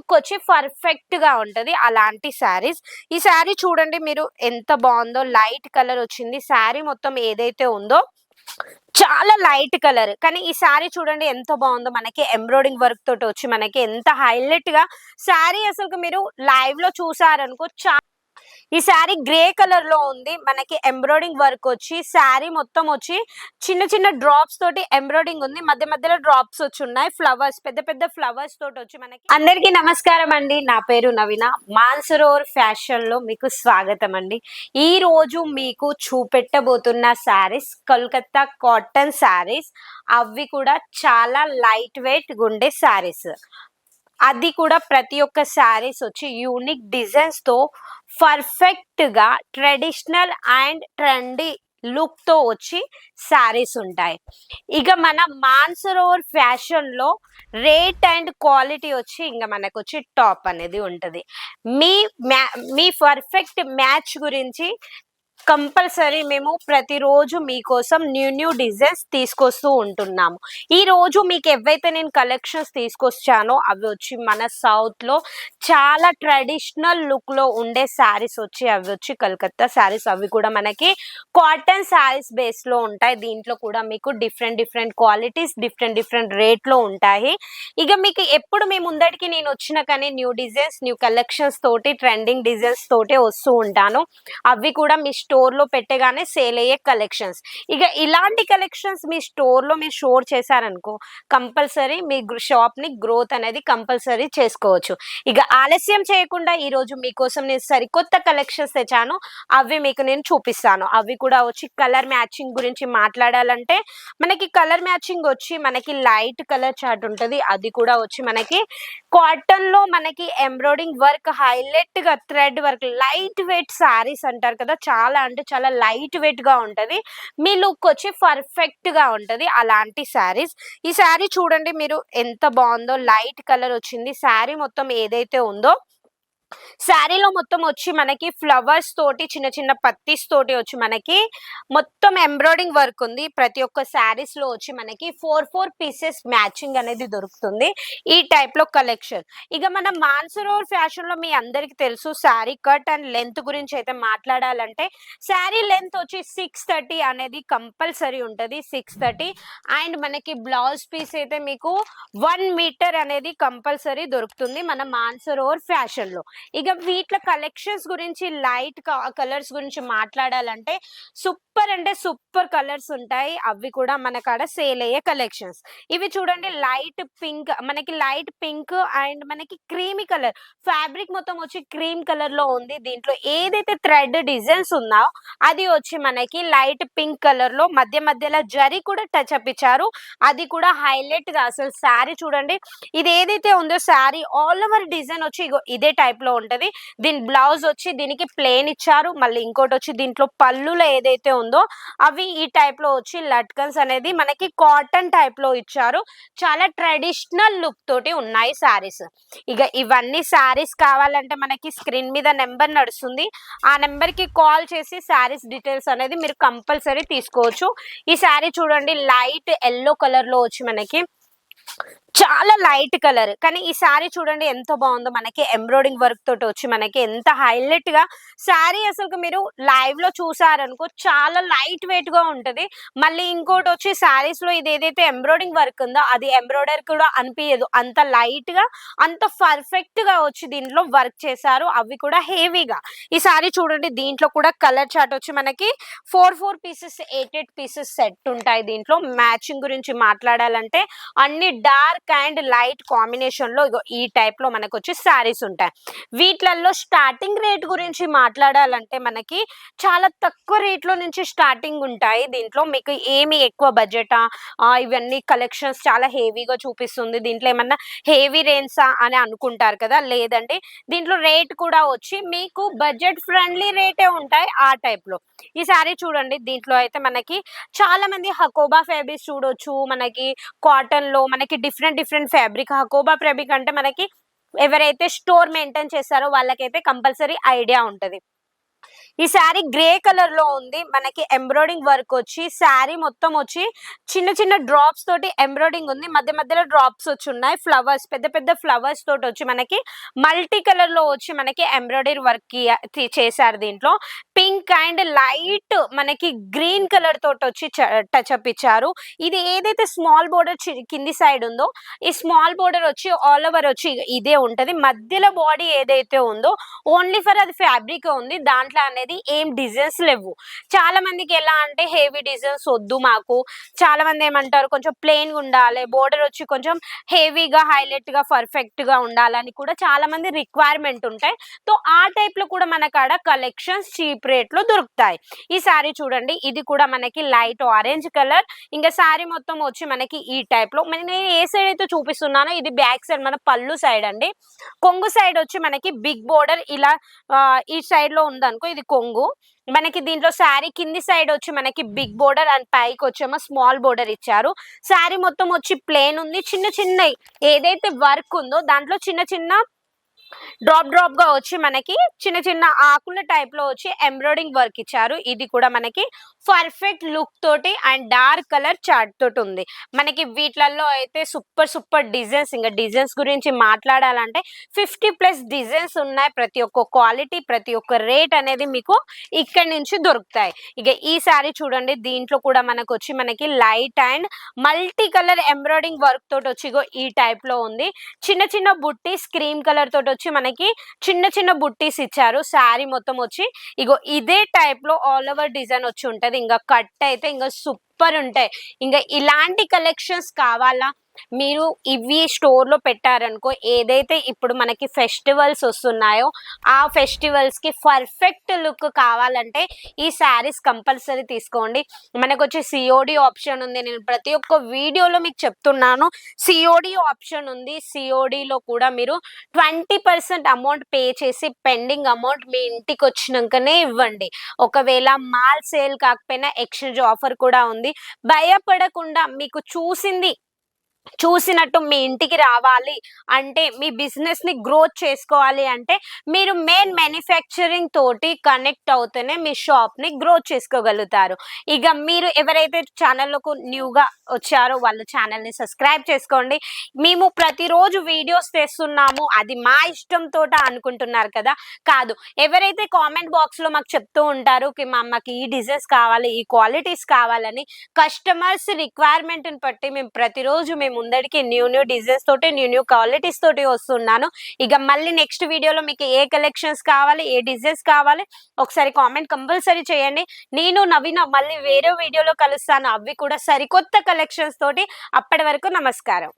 Look వచ్చి పర్ఫెక్ట్గా ఉంటది అలాంటి శారీస్ ఈ శారీ చూడండి మీరు ఎంత బాగుందో లైట్ కలర్ వచ్చింది. శారీ మొత్తం ఏదైతే ఉందో చాలా లైట్ కలర్ కానీ ఈ శారీ చూడండి ఎంత బాగుందో మనకి ఎంబ్రాయిడింగ్ వర్క్ తోటి వచ్చి మనకి ఎంత హైలైట్గా. శారీ అసలు మీరు లైవ్లో చూసారనుకో చాలా ఈ శారీ గ్రే కలర్లో ఉంది. మనకి ఎంబ్రాయిడింగ్ వర్క్ వచ్చి శారీ మొత్తం వచ్చి చిన్న చిన్న డ్రాప్స్ తోటి ఎంబ్రాయిడింగ్ ఉంది. మధ్య మధ్యలో డ్రాప్స్ వచ్చి ఉన్నాయి. ఫ్లవర్స్ పెద్ద పెద్ద ఫ్లవర్స్ తోటి వచ్చి మనకి అందరికీ నమస్కారం అండి. నా పేరు నవీన. మాన్సరోవర్ ఫ్యాషన్లో మీకు స్వాగతం అండి. ఈ రోజు మీకు చూపెట్టబోతున్న శారీస్ కోల్కత్తా కాటన్ శారీస్ అవి కూడా చాలా లైట్ వెయిట్ గుండే శారీస్. అది కూడా ప్రతి ఒక్క శారీస్ వచ్చి యూనిక్ డిజైన్స్తో పర్ఫెక్ట్గా ట్రెడిషనల్ అండ్ ట్రెండీ లుక్తో వచ్చి శారీస్ ఉంటాయి. ఇక మన మాన్సరోవర్ ఫ్యాషన్లో రేట్ అండ్ క్వాలిటీ వచ్చి ఇంకా మనకు వచ్చి టాప్ అనేది ఉంటుంది. మీ మ్యా మీ పర్ఫెక్ట్ మ్యాచ్ గురించి కంపల్సరీ మేము ప్రతిరోజు మీకోసం న్యూ న్యూ డిజైన్స్ తీసుకొస్తూ ఉంటున్నాము. ఈ రోజు మీకు ఎవైతే నేను కలెక్షన్స్ తీసుకొచ్చానో అవి వచ్చి మన సౌత్లో చాలా ట్రెడిషనల్ లుక్లో ఉండే శారీస్ వచ్చి అవి వచ్చి కలకత్తా శారీస్ అవి కూడా మనకి కాటన్ శారీస్ బేస్లో ఉంటాయి. దీంట్లో కూడా మీకు different different qualities different different రేట్లో ఉంటాయి. ఇక మీకు ఎప్పుడు మీ ముందటికి నేను వచ్చిన కానీ న్యూ డిజైన్స్ న్యూ కలెక్షన్స్ తోటి ట్రెండింగ్ డిజైన్స్ తోటి వస్తూ ఉంటాను. అవి కూడా మీ స్టోర్లో పెట్టగానే సేల్ అయ్యే కలెక్షన్స్ ఇక ఇలాంటి కలెక్షన్స్ మీ స్టోర్లో మీరు స్టోర్ చేశారనుకో కంపల్సరీ మీ షాప్ని గ్రోత్ అనేది కంపల్సరీ చేసుకోవచ్చు. ఇక ఆలస్యం చేయకుండా ఈ రోజు మీకోసం నేను సరికొత్త కలెక్షన్స్ తెచ్చాను. అవి మీకు నేను చూపిస్తాను. అవి కూడా వచ్చి కలర్ మ్యాచింగ్ గురించి మాట్లాడాలంటే మనకి కలర్ మ్యాచింగ్ వచ్చి మనకి లైట్ కలర్ చార్ట్ ఉంటుంది. అది కూడా వచ్చి మనకి కాటన్లో మనకి ఎంబ్రాయిడింగ్ వర్క్ హైలైట్గా thread work light weight sarees అంటారు కదా చాలా అంటే చాలా లైట్ వెయిట్గా ఉంటది. మీ లుక్ వచ్చి పర్ఫెక్ట్గా ఉంటది అలాంటి శారీస్. ఈ శారీ చూడండి మీరు ఎంత బాగుందో లైట్ కలర్ వచ్చింది. శారీ మొత్తం ఏదైతే ఉందో శారీలో మొత్తం వచ్చి మనకి ఫ్లవర్స్ తోటి చిన్న చిన్న పత్తిస్ తోటి వచ్చి మనకి మొత్తం ఎంబ్రాయిడింగ్ వర్క్ ఉంది. ప్రతి ఒక్క శారీస్లో వచ్చి మనకి ఫోర్ ఫోర్ పీసెస్ మ్యాచింగ్ అనేది దొరుకుతుంది ఈ టైప్లో కలెక్షన్. ఇక మన మాన్సరోవర్ ఫ్యాషన్లో మీ అందరికి తెలుసు శారీ కట్ అండ్ లెంత్ గురించి అయితే మాట్లాడాలంటే శారీ లెంత్ వచ్చి సిక్స్ థర్టీ అనేది కంపల్సరీ ఉంటుంది. సిక్స్ థర్టీ అండ్ మనకి బ్లౌజ్ పీస్ అయితే మీకు వన్ మీటర్ అనేది కంపల్సరీ దొరుకుతుంది మన మాన్సరోవర్ ఫ్యాషన్లో. ఇక వీటిలో కలెక్షన్స్ గురించి లైట్ కలర్స్ గురించి మాట్లాడాలంటే సూపర్ అంటే సూపర్ కలర్స్ ఉంటాయి. అవి కూడా మన కాడ సేల్ అయ్యే కలెక్షన్స్ ఇవి చూడండి లైట్ పింక్ మనకి లైట్ పింక్ అండ్ మనకి క్రీమీ కలర్ ఫ్యాబ్రిక్ మొత్తం వచ్చి క్రీమ్ కలర్లో ఉంది. దీంట్లో ఏదైతే థ్రెడ్ డిజైన్స్ ఉందో అది వచ్చి మనకి లైట్ పింక్ కలర్లో మధ్య మధ్యలో జరి కూడా టచ్ అప్ ఇచ్చారు. అది కూడా హైలైట్గా అసలు శారీ చూడండి. ఇది ఏదైతే ఉందో శారీ ఆల్ ఓవర్ డిజైన్ వచ్చి ఇదే టైప్లో ఉంటది. దీని బ్లౌజ్ వచ్చి దీనికి ప్లేన్ ఇచ్చారు. మళ్ళీ ఇంకోటి వచ్చి దీంట్లో పళ్ళులో ఏదైతే ఉందో అవి ఈ టైప్లో వచ్చి లట్కన్స్ అనేది మనకి కాటన్ టైప్లో ఇచ్చారు. చాలా ట్రెడిషనల్ లుక్ తోటి ఉన్నాయి శారీస్. ఇక ఇవన్నీ శారీస్ కావాలంటే మనకి స్క్రీన్ మీద నెంబర్ నడుస్తుంది. ఆ నెంబర్కి కాల్ చేసి శారీస్ డీటెయిల్స్ అనేది మీరు కంపల్సరీ తీసుకోవచ్చు. ఈ శారీ చూడండి లైట్ ఎల్లో కలర్లో వచ్చి మనకి చాలా లైట్ కలర్. కానీ ఈ శారీ చూడండి ఎంత బాగుందో. మనకి ఎంబ్రాయిడింగ్ వర్క్ తోటి వచ్చి మనకి ఎంత హైలైట్గా శారీ అసలు మీరు లైవ్లో చూసారనుకో చాలా లైట్ వెయిట్గా ఉంటది. మళ్ళీ ఇంకోటి వచ్చి శారీస్లో ఇది ఏదైతే ఎంబ్రాయిడింగ్ వర్క్ ఉందో అది ఎంబ్రాయిడరీ కూడా అనిపించదు అంత లైట్గా అంత పర్ఫెక్ట్గా వచ్చి దీంట్లో వర్క్ చేశారు. అవి కూడా హెవీగా ఈ శారీ చూడండి దీంట్లో కూడా కలర్ చార్ట్ వచ్చి మనకి four four pieces eight eight pieces set ఉంటాయి దీంట్లో. మ్యాచింగ్ గురించి మాట్లాడాలంటే అన్ని డార్క్ అండ్ లైట్ కాంబినేషన్లో ఇగో ఈ టైప్లో మనకు వచ్చి శారీస్ ఉంటాయి. వీటిలలో స్టార్టింగ్ రేట్ గురించి మాట్లాడాలంటే మనకి చాలా తక్కువ రేట్లో నుంచి స్టార్టింగ్ ఉంటాయి. దీంట్లో మీకు ఏమి ఎక్కువ బడ్జెట్ ఇవన్నీ కలెక్షన్స్ చాలా హెవీగా చూపిస్తుంది. దీంట్లో ఏమన్నా హెవీ రేంజ్సా అని అనుకుంటారు కదా? లేదండి దీంట్లో రేట్ కూడా వచ్చి మీకు బడ్జెట్ ఫ్రెండ్లీ రేటే ఉంటాయి ఆ టైప్లో. ఈ సారీ చూడండి. దీంట్లో అయితే మనకి చాలా మంది హకోబా ఫ్యాబ్రిక్స్ చూడొచ్చు. మనకి కాటన్లో మనకి different different fabric Hakoba fabric అంటే మనకి ఎవరైతే స్టోర్ మెయింటైన్ చేస్తారో వాళ్ళకైతే కంపల్సరీ ఐడియా ఉంటది. ఈ శారీ గ్రే కలర్లో ఉంది. మనకి ఎంబ్రాయిడింగ్ వర్క్ వచ్చి శారీ మొత్తం వచ్చి చిన్న చిన్న డ్రాప్స్ తోటి ఎంబ్రాయిడింగ్ ఉంది. మధ్య మధ్యలో డ్రాప్స్ వచ్చి ఉన్నాయి. ఫ్లవర్స్ పెద్ద పెద్ద ఫ్లవర్స్ తోటి వచ్చి మనకి మల్టీ కలర్లో వచ్చి మనకి ఎంబ్రాయిడరీ వర్క్ చేశారు దీంట్లో. పింక్ అండ్ లైట్ మనకి గ్రీన్ కలర్ తోటి వచ్చి టచ్ అప్ ఇచ్చారు. ఇది ఏదైతే స్మాల్ బోర్డర్ కింది సైడ్ ఉందో ఈ స్మాల్ బోర్డర్ వచ్చి ఆల్ ఓవర్ వచ్చి ఇదే ఉంటది. మధ్యలో బాడీ ఏదైతే ఉందో ఓన్లీ ఫర్ అది ఫ్యాబ్రిక్ ఉంది. దాంట్లో అనేది ఏం డిజైన్స్ లేవు. చాలా మందికి ఎలా అంటే హెవీ డిజైన్స్ వద్దు మాకు. చాలా మంది ఏమంటారు కొంచెం ప్లెయిన్గా ఉండాలి బోర్డర్ వచ్చి కొంచెం హెవీగా హైలైట్గా పర్ఫెక్ట్గా ఉండాలని కూడా చాలా మంది రిక్వైర్మెంట్ ఉంటాయి. సో ఆ టైప్లో కూడా మన కాడ కలెక్షన్స్ చీప్ రేట్లో దొరుకుతాయి. ఈ సారీ చూడండి ఇది కూడా మనకి లైట్ ఆరెంజ్ కలర్ ఇంకా సారీ మొత్తం వచ్చి మనకి ఈ టైప్లో. నేను ఏ సైడ్ అయితే చూపిస్తున్నానో ఇది బ్యాక్ సైడ్ మన పళ్ళు సైడ్ అండి. కొంగు సైడ్ వచ్చి మనకి బిగ్ బోర్డర్ ఇలా ఈ సైడ్లో ఉందనుకో ఇది కొంగు. మనకి దీంట్లో శారీ కింది సైడ్ వచ్చి మనకి బిగ్ బోర్డర్ అండ్ పైకి వచ్చేమో స్మాల్ బోర్డర్ ఇచ్చారు. శారీ మొత్తం వచ్చి ప్లేన్ ఉంది. చిన్న చిన్న ఏదైతే వర్క్ ఉందో దాంట్లో చిన్న చిన్న డ్రాప్ డ్రాప్గా వచ్చి మనకి చిన్న చిన్న ఆకుల టైప్లో వచ్చి ఎంబ్రాయిడింగ్ వర్క్ ఇచ్చారు. ఇది కూడా మనకి పర్ఫెక్ట్ లుక్ తోటి అండ్ డార్క్ కలర్ చార్ట్ తోటి ఉంది. మనకి వీటిలలో అయితే సూపర్ సూపర్ డిజైన్స్ ఇంకా డిజైన్స్ గురించి మాట్లాడాలంటే ఫిఫ్టీ ప్లస్ డిజైన్స్ ఉన్నాయి ప్రతి ఒక్క క్వాలిటీ ప్రతి ఒక్క రేట్ అనేది మీకు ఇక్కడ నుంచి దొరుకుతాయి. ఇక ఈ సారీ చూడండి దీంట్లో కూడా మనకు వచ్చి మనకి light and multi colour embroidering work తోటి వచ్చి ఈ టైప్లో ఉంది. చిన్న చిన్న బుట్టి స్క్రీన్ కలర్ తోటి వచ్చి మనకి చిన్న చిన్న బుట్టీస్ ఇచ్చారు. శారీ మొత్తం వచ్చి ఇగో ఇదే టైప్లో ఆల్ ఓవర్ డిజైన్ వచ్చి ఉంటది. ఇంకా కట్ అయితే ఇంకా సూపర్ ఉంటాయి. ఇంకా ఇలాంటి కలెక్షన్స్ కావాలా? మీరు ఇవి స్టోర్లో పెట్టారనుకో ఏదైతే ఇప్పుడు మనకి ఫెస్టివల్స్ వస్తున్నాయో ఆ ఫెస్టివల్స్కి పర్ఫెక్ట్ లుక్ కావాలంటే ఈ శారీస్ కంపల్సరీ తీసుకోండి. మనకు వచ్చి సిఓడి ఆప్షన్ ఉంది. నేను ప్రతి ఒక్క వీడియోలో మీకు చెప్తున్నాను. సిఓడి ఆప్షన్ ఉంది. సిఓడిలో కూడా మీరు ట్వంటీ పర్సెంట్ అమౌంట్ పే చేసి పెండింగ్ అమౌంట్ మీ ఇంటికి వచ్చినాకనే ఇవ్వండి. ఒకవేళ మాల్ సేల్ కాకపోయినా ఎక్స్చేంజ్ ఆఫర్ కూడా ఉంది. భయపడకుండా మీకు చూసింది చూసినట్టు మీ ఇంటికి రావాలి అంటే మీ బిజినెస్ని గ్రోత్ చేసుకోవాలి అంటే మీరు మెయిన్ మ్యానుఫ్యాక్చరింగ్ తోటి కనెక్ట్ అవుతూనే మీ షాప్ని గ్రోత్ చేసుకోగలుగుతారు. ఇక మీరు ఎవరైతే ఛానల్కు న్యూగా వచ్చారో వాళ్ళ ఛానల్ని సబ్స్క్రైబ్ చేసుకోండి. మేము ప్రతిరోజు వీడియోస్ తెస్తున్నాము. అది మా ఇష్టంతో అనుకుంటున్నారు కదా? కాదు. ఎవరైతే కామెంట్ బాక్స్లో మాకు చెప్తూ ఉంటారు కి మా అమ్మకి ఈ డిజైన్స్ కావాలి ఈ క్వాలిటీస్ కావాలని కస్టమర్స్ రిక్వైర్మెంట్ బట్టి మేము ప్రతిరోజు మేము ముందడికి న్యూ న్యూ డిజైన్స్ తోటి న్యూ న్యూ క్వాలిటీస్ తోటి వస్తున్నాను. ఇక మళ్ళీ నెక్స్ట్ వీడియోలో మీకు ఏ కలెక్షన్స్ కావాలి ఏ డిజైన్స్ కావాలి ఒకసారి కామెంట్ కంపల్సరీ చేయండి. నేను నవీన మళ్ళీ వేరే వీడియోలో కలుస్తాను. అవి కూడా సరికొత్త కలెక్షన్స్ తోటి. అప్పటి వరకు నమస్కారం.